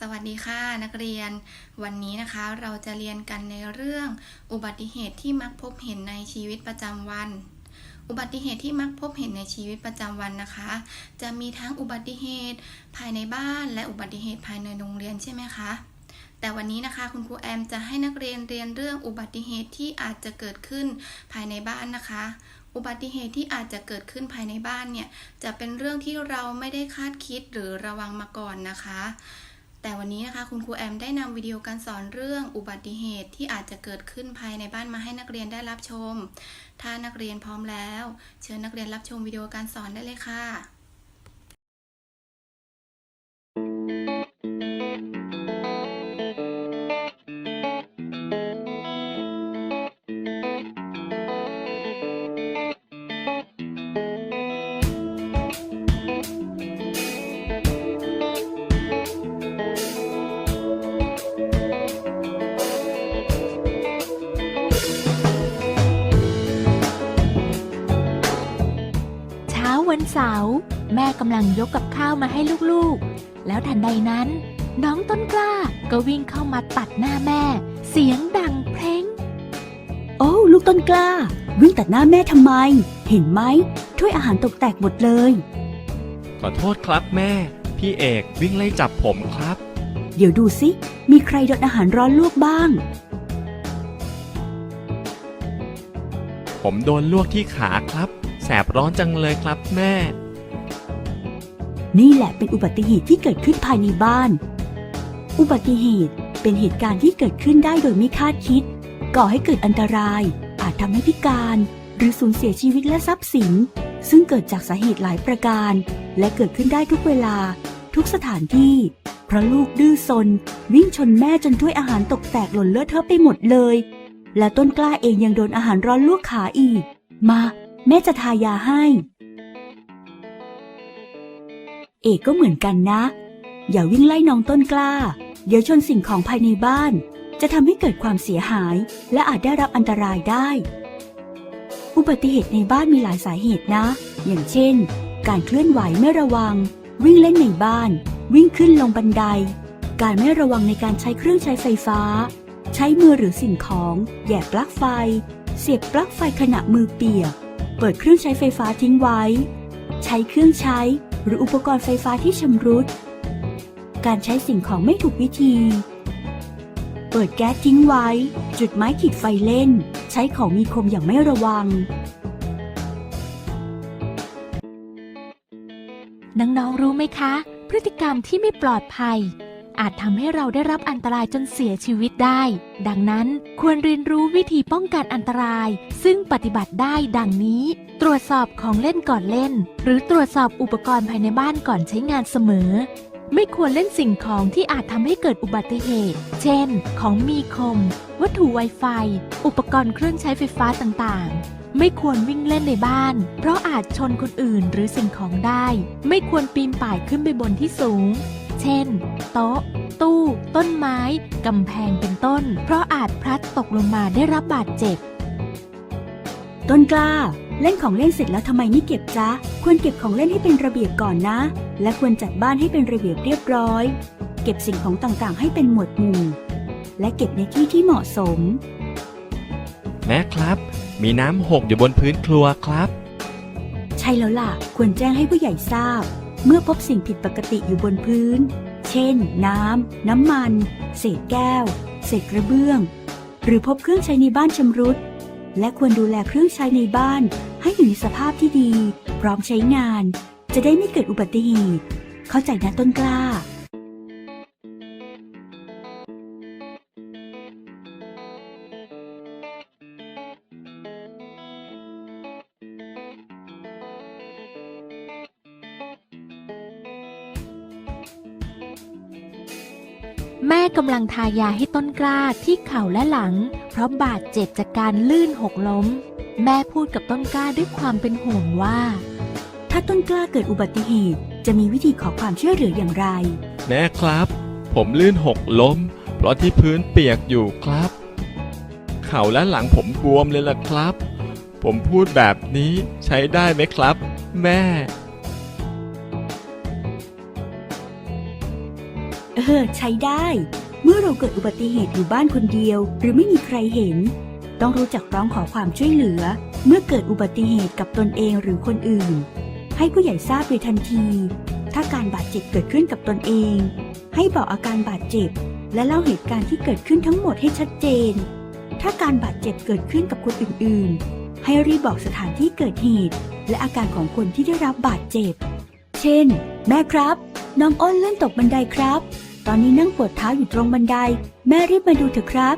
สวัสดีค่ะนักเรียน วันนี้นะคะเราจะเรียนกันในเรื่องอุบัติเหตุที่มักพบเห็นในชีวิตประจำวัน อุบัติเหตุที่มักพบเห็นในชีวิตประจำวันนะคะ จะมีทั้งอุบัติเหตุภายในบ้านและอุบัติเหตุภายในโรงเรียนใช่ไหมคะแต่วันนี้นะคะคุณครูแอมจะให้นักเรียนเรียนเรื่องอุบัติเหตุที่อาจจะเกิดขึ้นภายในบ้านนะคะ อุบัติเหตุที่อาจจะเกิดขึ้นภายในบ้านเนี่ยจะเป็นเรื่องที่เราไม่ได้คาดคิดหรือระวังมาก่อนนะคะ แต่วันนี้นะคะคุณครูแอมได้นำวิดีโอการสอนเรื่องอุบัติเหตุที่อาจจะเกิดขึ้นภายในบ้านมาให้นักเรียนได้รับชม ถ้านักเรียนพร้อมแล้ว เชิญนักเรียนรับชมวิดีโอการสอนได้เลยค่ะ เสาร์แม่กำลังยกกับข้าวมาให้ลูกๆ แล้วทันใดนั้น น้องต้นกล้าก็วิ่งเข้ามาตัดหน้าแม่ เสียงดังเพลงโอ้ลูกต้นกล้า วิ่งตัดหน้าแม่ทำไม เห็นไหมถ้วยอาหารตกแตกหมดเลย ขอโทษครับแม่ พี่เอกวิ่งไล่จับผมครับ เดี๋ยวดูสิมีใครโดนอาหารร้อนลวกบ้าง ผมโดนลวกที่ขาครับ แสบร้อนจังเลยครับแม่ นี่แหละเป็นอุบัติเหตุที่เกิดขึ้นภายในบ้าน อุบัติเหตุเป็นเหตุการณ์ที่เกิดขึ้นได้โดยไม่คาดคิด ก่อให้เกิดอันตราย อาจทำให้พิการ หรือสูญเสียชีวิตและทรัพย์สิน ซึ่งเกิดจากสาเหตุหลายประการ และเกิดขึ้นได้ทุกเวลา ทุกสถานที่ เพราะลูกดื้อซน วิ่งชนแม่จนถ้วยอาหารตกแตกหล่นเลอะเทอะไปหมดเลย และต้นกล้าเองยังโดนอาหารร้อนลวกขาอีก มา แม่จะทายาให้ เอกก็เหมือนกันนะ อย่าวิ่งไล่น้องต้นกล้า เดี๋ยวชนสิ่งของภายในบ้าน จะทำให้เกิดความเสียหาย และอาจได้รับอันตรายได้ อุบัติเหตุในบ้านมีหลายสาเหตุนะ อย่างเช่น การเคลื่อนไหวไม่ระวัง วิ่งเล่นในบ้าน วิ่งขึ้นลงบันได การไม่ระวังในการใช้เครื่องใช้ไฟฟ้า ใช้มือหรือสิ่งของ แย่ปลั๊กไฟ เสียบปลั๊กไฟขณะมือเปียก เปิดเครื่องใช้ไฟฟ้าทิ้งไว้ ใช้เครื่องใช้หรืออุปกรณ์ไฟฟ้าที่ชำรุด การใช้สิ่งของไม่ถูกวิธี เปิดแก๊สทิ้งไว้ จุดไม้ขีดไฟเล่น ใช้ของมีคมอย่างไม่ระวัง น้องๆรู้ไหมคะ พฤติกรรมที่ไม่ปลอดภัย อาจทำให้เราได้รับอันตรายจนเสียชีวิตได้ ดังนั้นควรเรียนรู้วิธีป้องกันอันตราย ซึ่งปฏิบัติได้ดังนี้ ตรวจสอบของเล่นก่อนเล่น หรือตรวจสอบอุปกรณ์ภายในบ้านก่อนใช้งานเสมอ ไม่ควรเล่นสิ่งของที่อาจทำให้เกิดอุบัติเหตุ เช่น ของมีคม วัตถุไวไฟ อุปกรณ์เครื่องใช้ไฟฟ้าต่างๆไม่ควรวิ่งเล่นในบ้าน เพราะอาจชนคนอื่นหรือสิ่งของได้ ไม่ควรปีนป่ายขึ้นไปบนที่สูง เช่น โต๊ะ ตู้ ต้นไม้ กำแพงเป็นต้น เพราะอาจพลัดตกลงมาได้รับบาดเจ็บ ต้นกล้า เล่นของเล่นเสร็จแล้วทำไมไม่เก็บจ๊ะ ควรเก็บของเล่นให้เป็นระเบียบก่อนนะ และควรจัดบ้านให้เป็นระเบียบเรียบร้อย เก็บสิ่งของต่างๆ ให้เป็นหมวดหมู่ และเก็บในที่ที่เหมาะสม แม่ครับ มีน้ำหกอยู่บนพื้นครัวครับ ใช่แล้วล่ะ ควรแจ้งให้ผู้ใหญ่ทราบ เมื่อพบสิ่งผิดปกติอยู่บนพื้น เช่น น้ำ น้ำมัน เศษแก้ว เศษกระเบื้อง หรือพบเครื่องใช้ในบ้านชำรุด และควรดูแลเครื่องใช้ในบ้าน ให้อยู่ในสภาพที่ดี พร้อมใช้งาน จะได้ไม่เกิดอุบัติเหตุ เข้าใจนะต้นกล้า แม่กำลังทายาให้ต้นกล้าที่เข่าและหลัง เพราะบาดเจ็บจากการลื่นหกล้ม แม่พูดกับต้นกล้าด้วยความเป็นห่วงว่า ถ้าต้นกล้าเกิดอุบัติเหตุจะมีวิธีขอความช่วยเหลืออย่างไร แม่ครับ ผมลื่นหกล้ม เพราะที่พื้นเปียกอยู่ครับ เข่าและหลังผมบวมเลยล่ะครับ ผมพูดแบบนี้ใช้ได้ไหมครับ แม่ เออ ใช้ได้ เมื่อเราเกิดอุบัติเหตุอยู่บ้านคนเดียว หรือไม่มีใครเห็น ต้องรู้จักร้องขอความช่วยเหลือ เมื่อเกิดอุบัติเหตุกับตนเองหรือคนอื่น ให้ผู้ใหญ่ทราบโดยทันที ถ้าการบาดเจ็บเกิดขึ้นกับตนเอง ให้บอกอาการบาดเจ็บ และเล่าเหตุการณ์ที่เกิดขึ้นทั้งหมดให้ชัดเจน ถ้าการบาดเจ็บเกิดขึ้นกับคนอื่นๆ ให้รีบบอกสถานที่เกิดเหตุ และอาการของคนที่ได้รับบาดเจ็บ เช่น แม่ครับน้องอ้นเลื่อนตกบันไดครับ ตอนนี้นั่งปวดเท้าอยู่ตรงบันได แม่รีบมาดูเถอะครับ